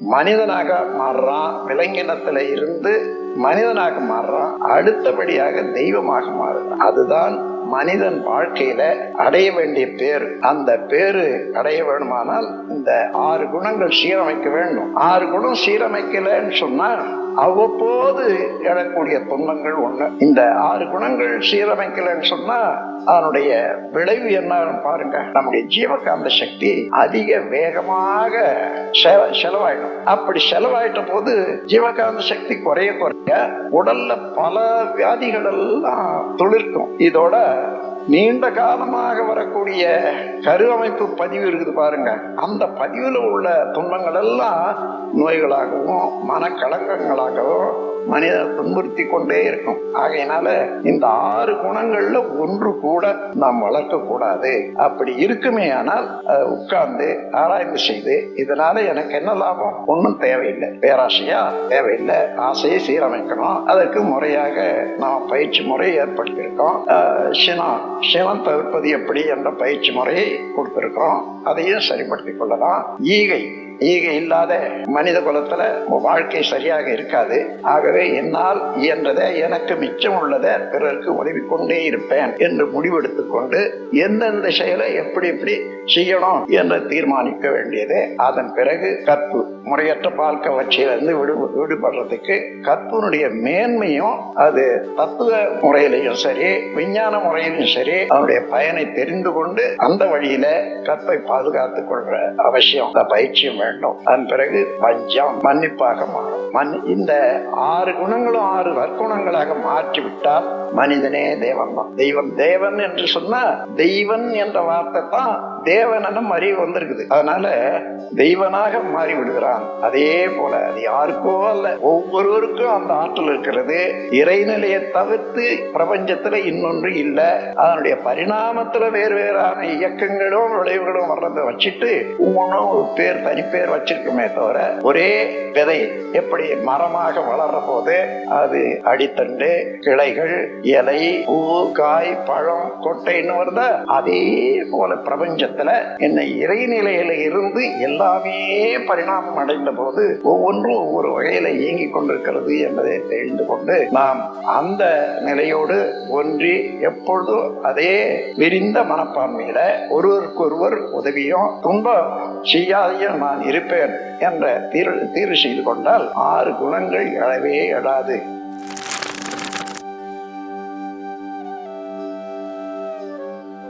மனிதனாக மாறுறான் விலங்கினத்துல இருந்து மனிதனாக மாறுறான் அடுத்தபடியாக தெய்வமாக மாறுறான் அதுதான் மனிதன் வாழ்க்கையில அடைய வேண்டிய பேர். அந்த பேரு அடைய வேணுமானால் இந்த ஆறு குணங்கள் சீரமைக்க வேண்டும். ஆறு குணம் சீரமைக்கலன்னு சொன்னா அவ்வப்போது எழக்கூடிய துன்பங்கள் ஒண்ணு. இந்த ஆறு குணங்கள் சீரமைக்கலன்னு சொன்னா அதனுடைய விளைவு என்ன பாருங்க. நம்முடைய ஜீவகாந்த சக்தி அதிக வேகமாக செ- செலவாயிடும். அப்படி செலவாயிட்ட போது ஜீவகாந்த சக்தி குறைய குறைய உடல்ல பல வியாதிகள் எல்லாம் துளிர்க்கும். இதோட நீண்ட காலமாக வரக்கூடிய கருவமைப்பு பதிவு இருக்குது பாருங்க. அந்த பதிவில் உள்ள துன்பங்கள் எல்லாம் நோய்களாகவும் மனக்கலக்கங்களாகவும் மனித துன்புறுத்தி கொண்டே இருக்கும். ஆகையினால இந்த ஆறு குணங்கள்ல ஒன்று கூட நாம் வளர்க்க கூடாது. அப்படி இருக்குமே ஆனால் உட்கார்ந்து ஆராய்ந்து செய்து இதனால எனக்கு என்ன லாபம்? ஒன்றும் தேவையில்லை. பேராசையா? தேவையில்லை. ஆசையை சீரமைக்கணும். அதற்கு முறையாக நாம் பயிற்சி முறை ஏற்படுத்தியிருக்கோம். சினம் சினம் தவிர்ப்பது எப்படி என்ற பயிற்சி முறையை கொடுத்திருக்கிறோம். அதையும் சரிப்படுத்திக் கொள்ளலாம். ஈகை. ஈகை இல்லாத மனித குலத்துல வாழ்க்கை சரியாக இருக்காது. ஆகவே என்னால் இயன்றதை எனக்கு மிச்சம் உள்ளதை பிறருக்கு உதவி கொண்டே இருப்பேன் என்று முடிவெடுத்து கொண்டு எந்தெந்த செயலை எப்படி எப்படி செய்யணும் என்று தீர்மானிக்க வேண்டியது. அதன் பிறகு கற்பு. முறையற்ற பால் கவர்ச்சியிலிருந்து விடு விடுபடுறதுக்கு கற்புனுடைய மேன்மையும் அது தத்துவ முறையிலையும் சரி விஞ்ஞான முறையிலும் சரி அதனுடைய பயனை தெரிந்து கொண்டு அந்த வழியில கற்பை பாதுகாத்துக் கொள்ற அவசியம். அந்த பயிற்சியும் வேண்டும். அதன் பிறகு பஞ்சம் மன்னிப்பாக மாறும். மன் இந்த ஆறு குணங்களும் ஆறு வற்குணங்களாக மாற்றிவிட்டால் மனிதனே தேவன் தான். தெய்வம் தேவன் என்று சொன்னா தெய்வன் என்ற வார்த்தை தான் தேவனும் அறிவு வந்திருக்குது. அதனால தெய்வனாக மாறி விடுகிறான் அதே போல அது யாருக்கோ அல்ல ஒவ்வொருவருக்கும் அந்த ஆற்றல் இருக்கிறது. இறைநிலையை தவிர்த்து பிரபஞ்சத்துல இன்னொன்று இல்லை. அதனுடைய பரிணாமத்துல வேறு வேறான இயக்கங்களும் விளைவுகளும் வர்றதை வச்சுட்டு ஒவ்வொன்றும் ஒரு பேர் தனிப்பேர் வச்சிருக்குமே தவிர ஒரே விதை எப்படி மரமாக வளர்ற போது அது அடித்தண்டு கிளைகள் இலை பூ காய் பழம் கொட்டைன்னு வருதா? அதே போல பிரபஞ்சத்துல என்ன இறைநிலையில இருந்து எல்லாமே பரிணாமம் அடைந்த போது ஒவ்வொன்றும் ஒவ்வொரு வகையில இயங்கிக் கொண்டிருக்கிறது என்பதை தெரிந்து கொண்டு நாம் அந்த நிலையோடு ஒன்றி எப்பொழுதும் அதே விரிந்த மனப்பான்மையில ஒருவருக்கொருவர் உதவியும் துன்பம் செய்யாதையும் நான் இருப்பேன் என்ற தீர்வு தீர்வு செய்து கொண்டால் ஆறு குணங்கள் எழவே எழாது.